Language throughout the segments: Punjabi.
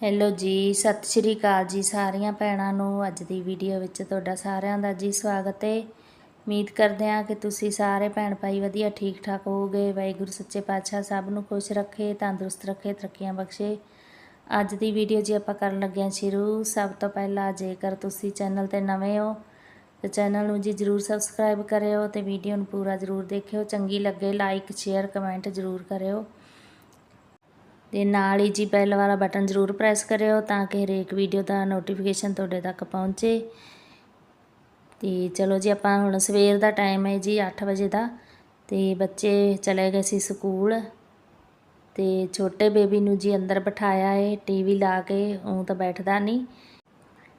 ਹੈਲੋ ਜੀ, ਸਤਿ ਸ਼੍ਰੀ ਅਕਾਲ ਜੀ ਸਾਰੀਆਂ ਭੈਣਾਂ ਨੂੰ। ਅੱਜ ਦੀ ਵੀਡੀਓ ਵਿੱਚ ਤੁਹਾਡਾ ਸਾਰਿਆਂ ਦਾ ਜੀ ਸਵਾਗਤ ਹੈ ਉਮੀਦ ਕਰਦੇ ਹਾਂ ਕਿ ਤੁਸੀਂ ਸਾਰੇ ਭੈਣ ਭਾਈ ਵਧੀਆ ਠੀਕ ਠਾਕ ਹੋਵੋਗੇ। ਵਾਹਿਗੁਰੂ, ਸੱਚੇ ਪਾਤਸ਼ਾਹ ਸਭ ਨੂੰ ਖੁਸ਼ ਰੱਖੇ, ਤੰਦਰੁਸਤ ਰੱਖੇ, ਤਰੱਕੀਆਂ ਬਖਸ਼ੇ। ਅੱਜ ਦੀ ਵੀਡੀਓ ਜੀ ਆਪਾਂ ਕਰਨ ਲੱਗੇ ਹਾਂ ਸ਼ੁਰੂ। ਸਭ ਤੋਂ ਪਹਿਲਾਂ ਜੇਕਰ ਤੁਸੀਂ ਚੈਨਲ ਤੇ ਨਵੇਂ ਹੋ, ਤੇ ਚੈਨਲ ਨੂੰ ਜੀ ਜਰੂਰ ਸਬਸਕ੍ਰਾਈਬ ਕਰਿਓ ਤੇ ਵੀਡੀਓ ਨੂੰ ਪੂਰਾ ਜਰੂਰ ਦੇਖਿਓ। ਚੰਗੀ ਲੱਗੇ ਲਾਈਕ ਸ਼ੇਅਰ ਕਮੈਂਟ ਜਰੂਰ ਕਰਿਓ। ਤੇ ਨਾਲ ਹੀ ਜੀ ਬੈਲ ਵਾਲਾ ਬਟਨ ਜ਼ਰੂਰ ਪ੍ਰੈਸ ਕਰਿਓ ਤਾਂ ਕਿ ਹਰੇਕ ਵੀਡੀਓ ਦਾ ਨੋਟੀਫਿਕੇਸ਼ਨ ਤੁਹਾਡੇ ਤੱਕ ਪਹੁੰਚੇ। ਤੇ ਚਲੋ ਜੀ, ਆਪਾਂ ਹੁਣ ਸਵੇਰ ਦਾ ਟਾਈਮ ਹੈ ਜੀ 8 ਵਜੇ ਦਾ ਤੇ ਬੱਚੇ ਚਲੇ ਗਏ ਸੀ ਸਕੂਲ ਤੇ ਛੋਟੇ ਬੇਬੀ ਨੂੰ ਜੀ ਅੰਦਰ ਬਿਠਾਇਆ ਏ ਟੀਵੀ ਲਾ ਕੇ, ਉਹ ਤਾਂ ਬੈਠਦਾ ਨਹੀਂ।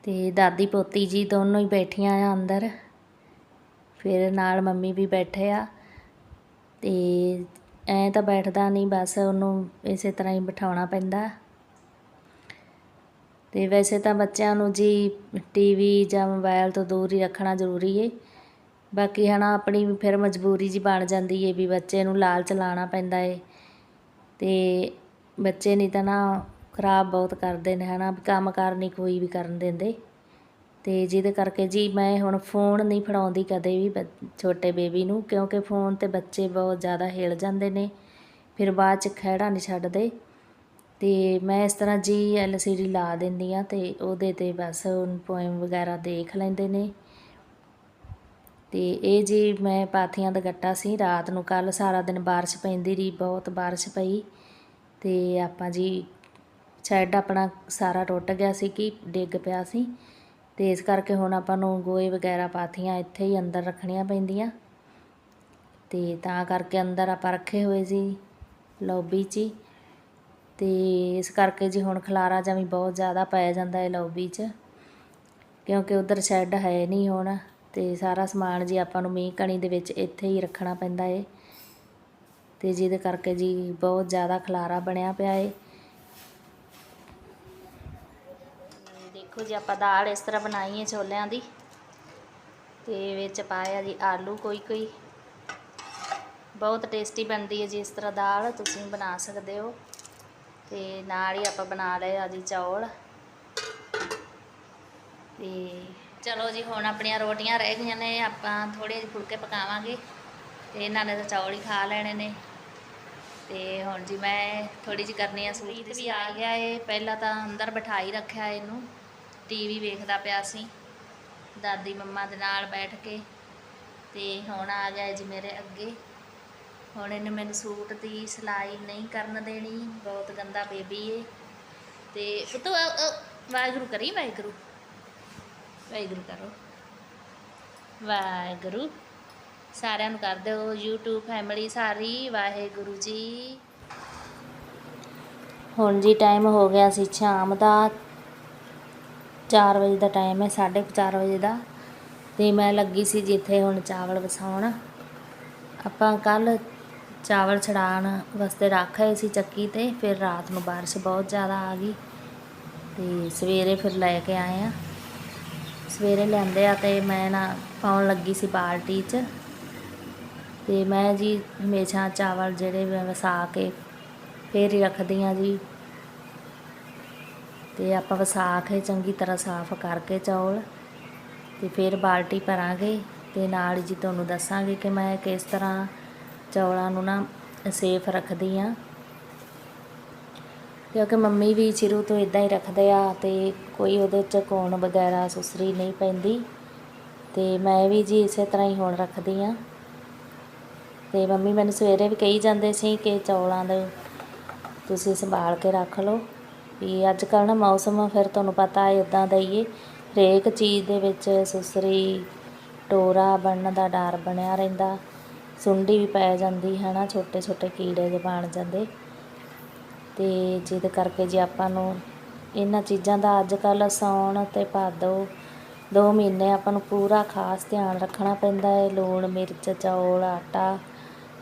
ਤੇ ਦਾਦੀ ਪੋਤੀ ਜੀ ਦੋਨੋਂ ਹੀ ਬੈਠੀਆਂ ਆ ਅੰਦਰ। ਫਿਰ ਨਾਲ ਮੰਮੀ ਵੀ ਬੈਠੇ ਆ ਤੇ ਐ ਤਾਂ ਬੈਠਦਾ ਨਹੀਂ, ਬਸ ਉਹਨੂੰ ਇਸੇ ਤਰ੍ਹਾਂ ਹੀ ਬਿਠਾਉਣਾ ਪੈਂਦਾ। ਤੇ ਵੈਸੇ ਤਾਂ ਬੱਚਿਆਂ ਨੂੰ ਜੀ ਟੀਵੀ ਜਾਂ ਮੋਬਾਈਲ ਤੋਂ ਦੂਰ ਹੀ ਰੱਖਣਾ ਜ਼ਰੂਰੀ ਏ। ਬਾਕੀ ਹਨਾ, ਆਪਣੀ ਫਿਰ ਮਜਬੂਰੀ ਜੀ ਬਣ ਜਾਂਦੀ ਏ ਵੀ ਬੱਚੇ ਨੂੰ ਲਾਲਚ ਲਾਣਾ ਪੈਂਦਾ ਏ। ਤੇ ਬੱਚੇ ਨਹੀਂ ਤਾਂ ਨਾ ਖਰਾਬ ਬਹੁਤ ਕਰਦੇ ਨੇ ਹਨਾ ਕੰਮ ਕਾਰ ਨਹੀਂ ਕੋਈ ਵੀ ਕਰਨ ਦਿੰਦੇ। ਅਤੇ ਜਿਹਦੇ ਕਰਕੇ ਜੀ ਮੈਂ ਹੁਣ ਫੋਨ ਨਹੀਂ ਫੜਾਉਂਦੀ ਕਦੇ ਵੀ ਬ- ਛੋਟੇ ਬੇਬੀ ਨੂੰ, ਕਿਉਂਕਿ ਫੋਨ ਤੇ ਬੱਚੇ ਬਹੁਤ ਜ਼ਿਆਦਾ ਹਿਲ ਜਾਂਦੇ ਨੇ, ਫਿਰ ਬਾਅਦ ਚ ਖਹਿੜਾ ਨਹੀਂ ਛੱਡਦੇ। ਅਤੇ ਮੈਂ ਇਸ ਤਰ੍ਹਾਂ ਜੀ ਐੱਲ ਸੀ ਡੀ ਲਾ ਦਿੰਦੀ ਹਾਂ ਅਤੇ ਉਹਦੇ ਤੇ ਬਸ ਪੋਇਮ ਵਗੈਰਾ ਦੇਖ ਲੈਂਦੇ ਨੇ। ਅਤੇ ਇਹ ਜੀ ਮੈਂ ਪਾਥੀਆਂ ਦਾ ਗੱਟਾ ਸੀ, ਰਾਤ ਨੂੰ ਕੱਲ ਸਾਰਾ ਦਿਨ ਬਾਰਿਸ਼ ਪੈਂਦੀ ਰਹੀ, ਬਹੁਤ ਬਾਰਿਸ਼ ਪਈ। ਅਤੇ ਆਪਾਂ ਜੀ ਸ਼ੈੱਡ ਆਪਣਾ ਸਾਰਾ ਟੁੱਟ ਗਿਆ ਸੀ ਕਿ ਡਿੱਗ ਪਿਆ ਸੀ। ਤੇ ਇਸ ਕਰਕੇ ਹੁਣ ਆਪਾਂ ਨੂੰ ਗੋਏ ਵਗੈਰਾ ਪਾਥੀਆਂ ਇੱਥੇ ਹੀ ਅੰਦਰ ਰੱਖਣੀਆਂ ਪੈਂਦੀਆਂ। ਤੇ ਤਾਂ ਕਰਕੇ ਅੰਦਰ ਆਪਾਂ ਰੱਖੇ ਹੋਏ ਸੀ ਲੌਬੀ 'ਚ ਹੀ। ਤੇ ਇਸ ਕਰਕੇ ਜੀ ਹੁਣ ਖਲਾਰਾ ਜਾਂ ਵੀ ਬਹੁਤ ਜ਼ਿਆਦਾ ਪਾਇਆ ਜਾਂਦਾ ਹੈ ਲੌਬੀ 'ਚ। ਕਿਉਂਕਿ ਉਧਰ ਸ਼ੈੱਡ ਹੈ ਨਹੀਂ ਹੁਣ ਤੇ ਸਾਰਾ ਸਮਾਨ ਜੀ ਆਪਾਂ ਨੂੰ ਮੀਂਹ ਕਣੀ ਦੇ ਵਿੱਚ ਇੱਥੇ ਹੀ ਰੱਖਣਾ ਪੈਂਦਾ ਏ। ਤੇ ਜਿਹਦੇ ਕਰਕੇ ਜੀ ਬਹੁਤ ਜ਼ਿਆਦਾ ਖਲਾਰਾ ਬਣਿਆ ਪਿਆ ਏ। ਦੇਖੋ ਜੀ, ਆਪਾਂ ਦਾਲ ਇਸ ਤਰ੍ਹਾਂ ਬਣਾਈ ਹੈ ਛੋਲਿਆਂ ਦੀ। ਤੇ ਵਿੱਚ ਪਾਇਆ ਜੀ ਆਲੂ ਕੋਈ ਕੋਈ। ਬਹੁਤ ਟੇਸਟੀ ਬਣਦੀ ਹੈ ਜੀ ਇਸ ਤਰ੍ਹਾਂ ਦਾਲ, ਤੁਸੀਂ ਬਣਾ ਸਕਦੇ ਹੋ। ਤੇ ਨਾਲ ਹੀ ਆਪਾਂ ਬਣਾ ਲਏ ਆ ਜੀ ਚੌਲ। ਤੇ ਚਲੋ ਜੀ, ਹੁਣ ਆਪਣੀਆਂ ਰੋਟੀਆਂ ਰਹਿ ਗਈਆਂ ਨੇ, ਆਪਾਂ ਥੋੜੇ ਜਿਹੇ ਫੁਲਕੇ ਪਕਾਵਾਂਗੇ। ਤੇ ਇਹਨਾਂ ਨੇ ਤਾਂ ਚੌਲ ਹੀ ਖਾ ਲੈਣੇ ਨੇ। ਤੇ ਹੁਣ ਜੀ ਮੈਂ ਥੋੜੀ ਜਿਹੀ ਕਰਨੀ ਆ ਸੂਟ ਵੀ ਆ ਗਿਆ ਏ। ਪਹਿਲਾਂ ਤਾਂ ਅੰਦਰ ਬਿਠਾਈ ਰੱਖਿਆ ਇਹਨੂੰ। ਟੀਵੀ ਵੇਖਦਾ ਪਿਆ ਸੀ। ਦਾਦੀ ਮੰਮਾ ਦੇ ਨਾਲ ਬੈਠ ਕੇ ਤੇ ਹੁਣ ਆ ਗਿਆ ਜੀ ਮੇਰੇ ਅੱਗੇ। ਹੁਣ ਇਹਨੇ ਮੈਨੂੰ ਸੂਟ ਦੀ ਸਿਲਾਈ ਨਹੀਂ ਕਰਨ ਦੇਣੀ ਬਹੁਤ ਗੰਦਾ ਬੇਬੀ ਏ। ਤੇ ਪੁੱਤ ਅ, ਵਾਹਿਗੁਰੂ ਕਰੀ ਵਾਹਿਗੁਰੂ। ਵਾਹਿਗੁਰੂ ਕਰੋ। ਵਾਹਿਗੁਰੂ। ਸਾਰਿਆਂ ਨੂੰ ਕਰ ਦਿਓ YouTube ਫੈਮਿਲੀ ਸਾਰੀ ਵਾਹਿਗੁਰੂ ਜੀ। ਹੁਣ ਜੀ ਟਾਈਮ ਹੋ ਗਿਆ ਸੀ ਸ਼ਾਮ ਦਾ। 4 ਵਜੇ ਦਾ ਟਾਈਮ ਹੈ 4:30 ਵਜੇ ਦਾ। ਤੇ ਮੈਂ ਲੱਗੀ ਸੀ ਜਿੱਥੇ ਹੁਣ ਚਾਵਲ ਵਸਾਉਣ। ਆਪਾਂ ਕੱਲ ਚਾਵਲ ਛੜਾਣ ਵਾਸਤੇ ਰੱਖੇ ਸੀ ਚੱਕੀ ਤੇ, ਫਿਰ ਰਾਤ ਨੂੰ ਬਾਰਿਸ਼ ਬਹੁਤ ਜ਼ਿਆਦਾ ਆ ਗਈ। ਤੇ ਸਵੇਰੇ ਫਿਰ ਲੈ ਕੇ ਆਏ ਆ ਸਵੇਰੇ ਲਿਆਂਦੇ ਆ ਤੇ ਮੈਂ ਨਾ ਪਾਉਣ ਲੱਗੀ ਸੀ ਬਾਲਟੀ 'ਚ। ਤੇ ਮੈਂ ਜੀ ਹਮੇਸ਼ਾ ਚਾਵਲ ਜਿਹੜੇ ਮੈਂ ਵਸਾ ਕੇ ਫੇਰ ਹੀ ਰੱਖਦੀ ਆ ਜੀ। ਤੇ ਆਪਾਂ ਵਸਾ ਕੇ ਚੰਗੀ ਤਰ੍ਹਾਂ ਸਾਫ਼ ਕਰਕੇ ਚੌਲ ਤੇ ਫਿਰ ਬਾਲਟੀ ਭਰਾਂਗੇ ਤੇ ਨਾਲ ਜੀ ਤੁਹਾਨੂੰ ਦੱਸਾਂਗੇ ਕਿ ਮੈਂ ਕਿਸ ਤਰ੍ਹਾਂ ਚੌਲਾਂ ਨੂੰ ਨਾ ਸੇਫ ਰੱਖਦੀ ਆ। ਕਿਉਂਕਿ ਮੰਮੀ ਵੀ ਸ਼ੁਰੂ ਤੋਂ ਇਦਾਂ ਹੀ ਰੱਖਦੇ ਆ ਤੇ ਕੋਈ ਉਹਦੇ ਚ ਕੋਣ ਵਗੈਰਾ ਸੁਸਰੀ ਨਹੀਂ ਪੈਂਦੀ ਤੇ ਮੈਂ ਵੀ ਜੀ ਇਸੇ ਤਰ੍ਹਾਂ ਹੀ ਹੁਣ ਰੱਖਦੀ ਆ। ਤੇ ਮੰਮੀ ਮੈਨੂੰ ਸਵੇਰੇ ਵੀ ਕਹੀ ਜਾਂਦੇ ਸੀ ਕਿ ਚੌਲਾਂ ਦੇ ਤੁਸੀਂ ਸੰਭਾਲ ਕੇ ਰੱਖ ਲਓ। ਵੀ ਅੱਜ ਕੱਲ੍ਹ ਨਾ ਮੌਸਮ ਫਿਰ ਤੁਹਾਨੂੰ ਪਤਾ ਹੈ ਇਦਾਂ ਦਾ ਹੀ ਹੈ ਹਰੇਕ ਚੀਜ਼ ਦੇ ਵਿੱਚ ਸੁਸਰੀ, ਟੋਰਾ ਬਣਨ ਦਾ ਡਰ ਬਣਿਆ ਰਹਿੰਦਾ। ਸੁੰਡੀ ਵੀ ਪੈ ਜਾਂਦੀ ਹੈ ਨਾ ਛੋਟੇ ਛੋਟੇ ਕੀੜੇ ਜੇ ਬਣ ਜਾਂਦੇ। ਤੇ ਜਿਹਦੇ ਕਰਕੇ ਜੇ ਆਪਾਂ ਨੂੰ ਇਹਨਾਂ ਚੀਜ਼ਾਂ ਦਾ ਅੱਜ ਕੱਲ੍ਹ ਸਾਉਣ ਅਤੇ ਭਾਦੋ ਦੋ ਮਹੀਨੇ ਆਪਾਂ ਨੂੰ ਪੂਰਾ ਖਾਸ ਧਿਆਨ ਰੱਖਣਾ ਪੈਂਦਾ ਹੈ ਲੂਣ, ਮਿਰਚ, ਚੌਲ, ਆਟਾ,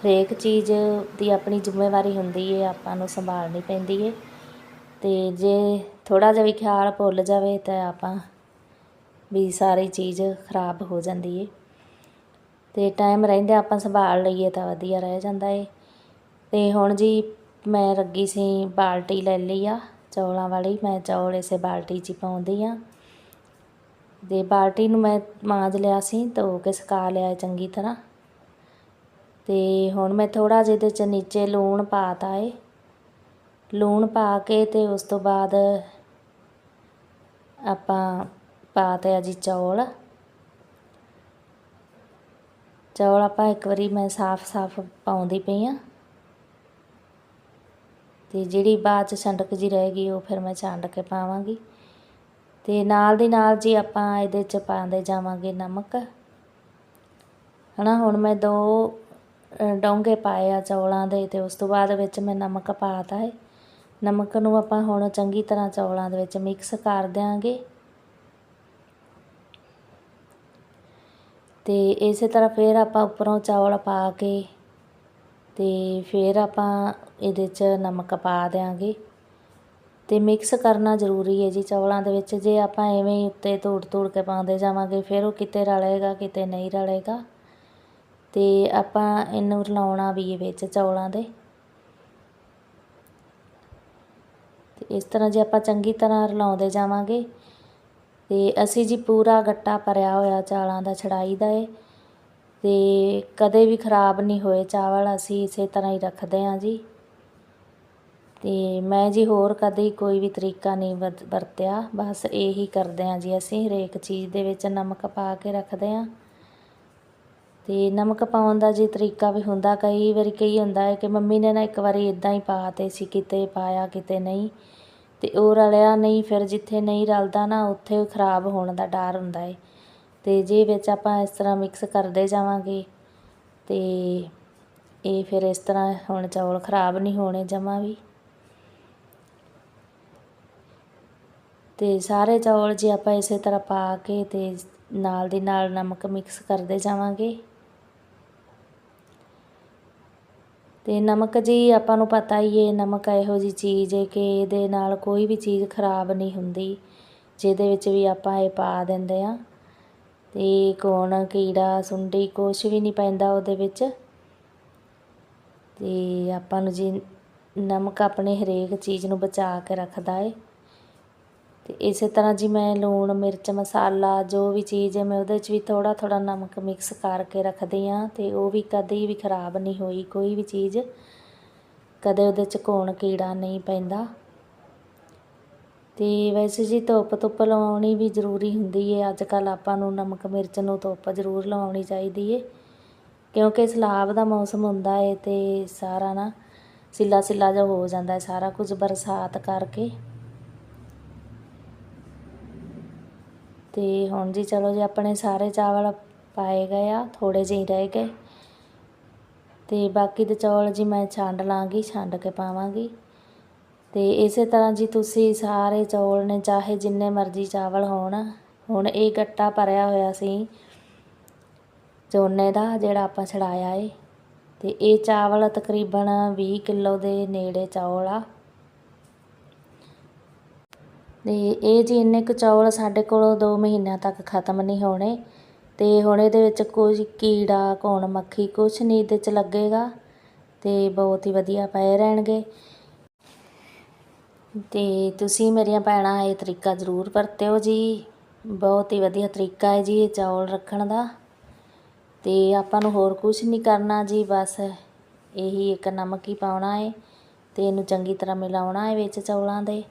ਹਰੇਕ ਚੀਜ਼ ਦੀ ਆਪਣੀ ਜ਼ਿੰਮੇਵਾਰੀ ਹੁੰਦੀ ਹੈ ਆਪਾਂ ਨੂੰ ਸੰਭਾਲਣੀ ਪੈਂਦੀ ਹੈ ਅਤੇ ਜੇ ਥੋੜ੍ਹਾ ਜਿਹਾ ਵੀ ਖਿਆਲ ਭੁੱਲ ਜਾਵੇ ਤਾਂ ਆਪਾਂ ਵੀ ਸਾਰੀ ਚੀਜ਼ ਖਰਾਬ ਹੋ ਜਾਂਦੀ ਹੈ ਅਤੇ ਟਾਈਮ ਰਹਿੰਦੇ ਆਪਾਂ ਸੰਭਾਲ ਲਈਏ ਤਾਂ ਵਧੀਆ ਰਹਿ ਜਾਂਦਾ ਏ। ਅਤੇ ਹੁਣ ਜੀ ਮੈਂ ਲੱਗੀ ਸੀ ਬਾਲਟੀ ਲੈ ਲਈ ਆ, ਚੌਲਾਂ ਵਾਲੀ। ਮੈਂ ਚੌਲ ਇਸੇ ਬਾਲਟੀ 'ਚ ਹੀ ਪਾਉਂਦੀ ਆ। ਤੇ ਬਾਲਟੀ ਨੂੰ ਮੈਂ ਮਾਂਜ ਲਿਆ ਸੀ ਧੋ ਕੇ ਸੁਕਾ ਲਿਆ ਚੰਗੀ ਤਰ੍ਹਾਂ। ਤੇ ਹੁਣ ਮੈਂ ਥੋੜਾ ਜਿਹਾ ਇਹਦੇ 'ਚ ਨੀਚੇ ਲੂਣ ਪਾਤਾ ਏ। ਲੂਣ ਪਾ ਕੇ ਅਤੇ ਉਸ ਤੋਂ ਬਾਅਦ ਆਪਾਂ ਪਾ ਤਿਆ ਜੀ ਚੌਲ। ਚੌਲ ਆਪਾਂ ਇੱਕ ਵਾਰੀ ਮੈਂ ਸਾਫ਼-ਸਾਫ਼ ਪਾਉਂਦੀ ਪਈ ਆ। ਤੇ ਜਿਹੜੀ ਬਾਅਦ ਚ ਛੰਡਕ ਜੀ ਰਹੇਗੀ ਉਹ ਫਿਰ ਮੈਂ ਛੰਡ ਕੇ ਪਾਵਾਂਗੀ। ਤੇ ਨਾਲ ਦੀ ਨਾਲ ਜੀ ਆਪਾਂ ਇਹਦੇ ਚ ਪਾਉਂਦੇ ਜਾਵਾਂਗੇ ਨਮਕ। ਹਨਾ, ਹੁਣ ਮੈਂ ਦੋ ਡੋਂਗੇ ਪਾਏ ਆ ਚੌਲਾਂ ਦੇ ਤੇ ਉਸ ਤੋਂ ਬਾਅਦ ਵਿੱਚ ਮੈਂ ਨਮਕ ਪਾਤਾ ਹੈ ਨਮਕ ਨੂੰ ਆਪਾਂ ਹੁਣ ਚੰਗੀ ਤਰ੍ਹਾਂ ਚੌਲਾਂ ਦੇ ਵਿੱਚ ਮਿਕਸ ਕਰ ਦਿਆਂਗੇ। ਤੇ ਇਸੇ ਤਰ੍ਹਾਂ ਫਿਰ ਆਪਾਂ ਉੱਪਰੋਂ ਚੌਲ ਪਾ ਕੇ ਤੇ ਫਿਰ ਆਪਾਂ ਇਹਦੇ 'ਚ ਨਮਕ ਪਾ ਦਿਆਂਗੇ। ਤੇ ਮਿਕਸ ਕਰਨਾ ਜ਼ਰੂਰੀ ਹੈ ਜੀ ਚੌਲਾਂ ਦੇ ਵਿੱਚ। ਜੇ ਆਪਾਂ ਐਵੇਂ ਹੀ ਉੱਤੇ ਧੂੜ ਧੂੜ ਕੇ ਪਾਉਂਦੇ ਜਾਵਾਂਗੇ, ਫਿਰ ਉਹ ਕਿਤੇ ਰਲੇਗਾ, ਕਿਤੇ ਨਹੀਂ ਰਲੇਗਾ। ਤੇ ਆਪਾਂ ਇਹਨੂੰ ਰਲਾਉਣਾ ਵੀ ਹੈ ਵਿੱਚ ਚੌਲਾਂ ਦੇ ਤੇ ਇਸ ਤਰ੍ਹਾਂ ਜੇ ਆਪਾਂ ਚੰਗੀ ਤਰ੍ਹਾਂ ਰਲਾਉਂਦੇ ਜਾਵਾਂਗੇ, ਤੇ ਅਸੀਂ ਜੀ ਪੂਰਾ ਗੱਟਾ ਭਰਿਆ ਹੋਇਆ ਚਾਲਾਂ ਦਾ, ਛੜਾਈ ਦਾ ਏ, ਤੇ ਕਦੇ ਵੀ ਖਰਾਬ ਨਹੀਂ ਹੋਏ ਚਾਵਲ, ਅਸੀਂ ਇਸੇ ਤਰ੍ਹਾਂ ਹੀ ਰੱਖਦੇ ਹਾਂ ਜੀ। ਤੇ ਮੈਂ ਜੀ ਹੋਰ ਕਦੇ ਕੋਈ ਵੀ ਤਰੀਕਾ ਨਹੀਂ ਵਰਤਿਆ, ਬਸ ਇਹੀ ਕਰਦੇ ਹਾਂ ਜੀ ਅਸੀਂ, ਹਰੇਕ ਚੀਜ਼ ਦੇ ਵਿੱਚ ਨਮਕ ਪਾ ਕੇ ਰੱਖਦੇ ਹਾਂ। ਤੇ ਨਮਕ ਪਾਉਣ ਦਾ ਜੀ ਤਰੀਕਾ ਵੀ ਹੁੰਦਾ, ਕਈ ਵਾਰੀ ਕਈ ਹੁੰਦਾ ਹੈ ਕਿ ਮੰਮੀ ਨੇ ਨਾ ਇੱਕ ਵਾਰੀ ਇਦਾਂ ਹੀ ਪਾਤੇ ਸੀ, ਕਿਤੇ ਪਾਇਆ, ਕਿਤੇ ਨਹੀਂ। ਅਤੇ ਉਹ ਰਲਿਆ ਨਹੀਂ, ਫਿਰ ਜਿੱਥੇ ਨਹੀਂ ਰਲਦਾ ਨਾ, ਉੱਥੇ ਖਰਾਬ ਹੋਣ ਦਾ ਡਰ ਹੁੰਦਾ ਹੈ ਅਤੇ ਜੇ ਵਿੱਚ ਆਪਾਂ ਇਸ ਤਰ੍ਹਾਂ ਮਿਕਸ ਕਰਦੇ ਜਾਵਾਂਗੇ ਤੇ ਇਹ ਫਿਰ ਇਸ ਤਰ੍ਹਾਂ ਹੁਣ ਚੌਲ ਖਰਾਬ ਨਹੀਂ ਹੋਣੇ ਜਮਾ ਵੀ। ਅਤੇ ਸਾਰੇ ਚੌਲ ਜੇ ਆਪਾਂ ਇਸੇ ਤਰ੍ਹਾਂ ਪਾ ਕੇ ਅਤੇ ਨਾਲ ਦੀ ਨਾਲ ਨਮਕ ਮਿਕਸ ਕਰਦੇ ਜਾਵਾਂਗੇ। ਅਤੇ ਨਮਕ ਜੀ, ਆਪਾਂ ਨੂੰ ਪਤਾ ਹੀ ਹੈ ਨਮਕ ਇਹੋ ਜਿਹੀ ਚੀਜ਼ ਹੈ ਕਿ ਇਹਦੇ ਨਾਲ ਕੋਈ ਵੀ ਚੀਜ਼ ਖਰਾਬ ਨਹੀਂ ਹੁੰਦੀ, ਜਿਹਦੇ ਵਿੱਚ ਵੀ ਆਪਾਂ ਇਹ ਪਾ ਦਿੰਦੇ ਆ ਅਤੇ ਕੋਣ, ਕੀੜਾ, ਸੁੰਡੀ ਕੁਛ ਵੀ ਨਹੀਂ ਪੈਂਦਾ ਉਹਦੇ ਵਿੱਚ। ਅਤੇ ਆਪਾਂ ਨੂੰ ਜੀ, ਨਮਕ ਆਪਣੇ ਹਰੇਕ ਚੀਜ਼ ਨੂੰ ਬਚਾ ਕੇ ਰੱਖਦਾ ਏ। ਅਤੇ ਇਸੇ ਤਰ੍ਹਾਂ ਜੀ ਮੈਂ ਲੂਣ, ਮਿਰਚ, ਮਸਾਲਾ, ਜੋ ਵੀ ਚੀਜ਼ ਹੈ, ਮੈਂ ਉਹਦੇ 'ਚ ਵੀ ਥੋੜ੍ਹਾ ਥੋੜ੍ਹਾ ਨਮਕ ਮਿਕਸ ਕਰਕੇ ਰੱਖਦੀ ਹਾਂ ਅਤੇ ਉਹ ਵੀ ਕਦੇ ਵੀ ਖਰਾਬ ਨਹੀਂ ਹੋਈ, ਕੋਈ ਵੀ ਚੀਜ਼ ਕਦੇ ਉਹਦੇ 'ਚ ਕੋਣ ਕੀੜਾ ਨਹੀਂ ਪੈਂਦਾ। ਤੇ ਵੈਸੇ ਜੀ ਧੁੱਪ ਧੁੱਪ ਲਵਾਉਣੀ ਵੀ ਜ਼ਰੂਰੀ ਹੁੰਦੀ ਹੈ। ਅੱਜ ਕੱਲ ਆਪਾਂ ਨੂੰ ਨਮਕ, ਮਿਰਚ ਨੂੰ ਧੁੱਪ ਜ਼ਰੂਰ ਲਵਾਉਣੀ ਚਾਹੀਦੀ ਹੈ। ਕਿਉਂਕਿ ਸਲਾਬ ਦਾ ਮੌਸਮ ਹੁੰਦਾ ਹੈ ਤੇ ਸਾਰਾ ਨਾ ਸਿੱਲਾ ਸਿੱਲਾ ਜਿਹਾ ਹੋ ਜਾਂਦਾ ਹੈ, ਸਾਰਾ ਕੁਝ ਬਰਸਾਤ ਕਰਕੇ। ਅਤੇ ਹੁਣ ਜੀ ਚਲੋ ਜੀ ਆਪਣੇ ਸਾਰੇ ਚਾਵਲ ਪਾਏ ਗਏ ਆ ਥੋੜੇ ਜਿਹੇ ਰਹਿ ਗਏ। ਤੇ ਬਾਕੀ ਦੇ ਚੌਲ ਜੀ ਮੈਂ ਛੰਡ ਲਾਂਗੀ, ਛੰਡ ਕੇ ਪਾਵਾਂਗੀ। ਤੇ ਇਸੇ ਤਰ੍ਹਾਂ ਜੀ ਤੁਸੀਂ ਸਾਰੇ ਚੌਲ ਨੇ ਚਾਹੇ ਜਿੰਨੇ ਮਰਜ਼ੀ ਚਾਵਲ ਹੋਣ, ਹੁਣ ਇਹ ਗੱਟਾ ਭਰਿਆ ਹੋਇਆ ਸੀ ਚੋਨੇ ਦਾ, ਜਿਹੜਾ ਆਪਾਂ ਛੜਾਇਆ ਏ। ਤੇ ਇਹ ਚਾਵਲ ਤਕਰੀਬਨ 20 ਕਿਲੋ ਦੇ ਨੇੜੇ ਚੌਲ ਆ। ਅਤੇ ਇਹ ਜੀ ਇੰਨੇ ਕੁ ਚੌਲ ਸਾਡੇ ਕੋਲੋਂ ਦੋ ਮਹੀਨਿਆਂ ਤੱਕ ਖਤਮ ਨਹੀਂ ਹੋਣੇ ਅਤੇ ਹੁਣ ਇਹਦੇ ਵਿੱਚ ਕੋਈ ਕੀੜਾ, ਘੁਣ, ਮੱਖੀ ਕੁਛ ਨਹੀਂ ਇਹਦੇ 'ਚ ਲੱਗੇਗਾ ਅਤੇ ਬਹੁਤ ਹੀ ਵਧੀਆ ਪਏ ਰਹਿਣਗੇ। ਤੇ ਤੁਸੀਂ ਮੇਰੀਆਂ ਭੈਣਾਂ ਇਹ ਤਰੀਕਾ ਜ਼ਰੂਰ ਵਰਤਿਓ ਜੀ। ਬਹੁਤ ਹੀ ਵਧੀਆ ਤਰੀਕਾ ਹੈ ਜੀ ਇਹ ਚੌਲ ਰੱਖਣ ਦਾ। ਤੇ ਆਪਾਂ ਨੂੰ ਹੋਰ ਕੁਝ ਨਹੀਂ ਕਰਨਾ ਜੀ, ਬਸ ਇਹੀ ਇੱਕ ਨਮਕ ਹੀ ਪਾਉਣਾ ਹੈ ਤੇ ਇਹਨੂੰ ਚੰਗੀ ਤਰ੍ਹਾਂ ਮਿਲਾਉਣਾ ਹੈ ਵਿੱਚ ਚੌਲਾਂ ਦੇ।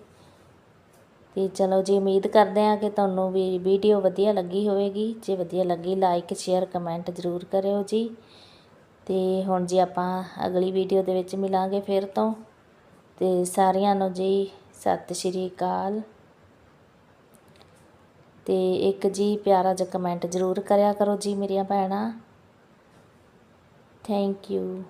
ਤੇ ਚਲੋ ਜੀ, ਉਮੀਦ ਕਰਦੇ ਹਾਂ ਕਿ ਤੁਹਾਨੂੰ ਵੀ ਵੀਡੀਓ ਵਧੀਆ ਲੱਗੀ ਹੋਵੇਗੀ। ਜੇ ਵਧੀਆ ਲੱਗੀ ਲਾਈਕ ਸ਼ੇਅਰ ਕਮੈਂਟ ਜ਼ਰੂਰ ਕਰਿਓ ਜੀ। ਤੇ ਹੁਣ ਜੀ ਆਪਾਂ ਅਗਲੀ ਵੀਡੀਓ ਦੇ ਵਿੱਚ ਮਿਲਾਂਗੇ ਫਿਰ ਤੋਂ। ਤੇ ਸਾਰਿਆਂ ਨੂੰ ਜੀ, ਸਤਿ ਸ਼੍ਰੀ ਅਕਾਲ। ਤੇ ਇੱਕ ਜੀ ਪਿਆਰਾ ਜਿਹਾ ਕਮੈਂਟ ਜ਼ਰੂਰ ਕਰਿਆ ਕਰੋ ਜੀ, ਮੇਰੀਆਂ ਭੈਣਾਂ। Thank you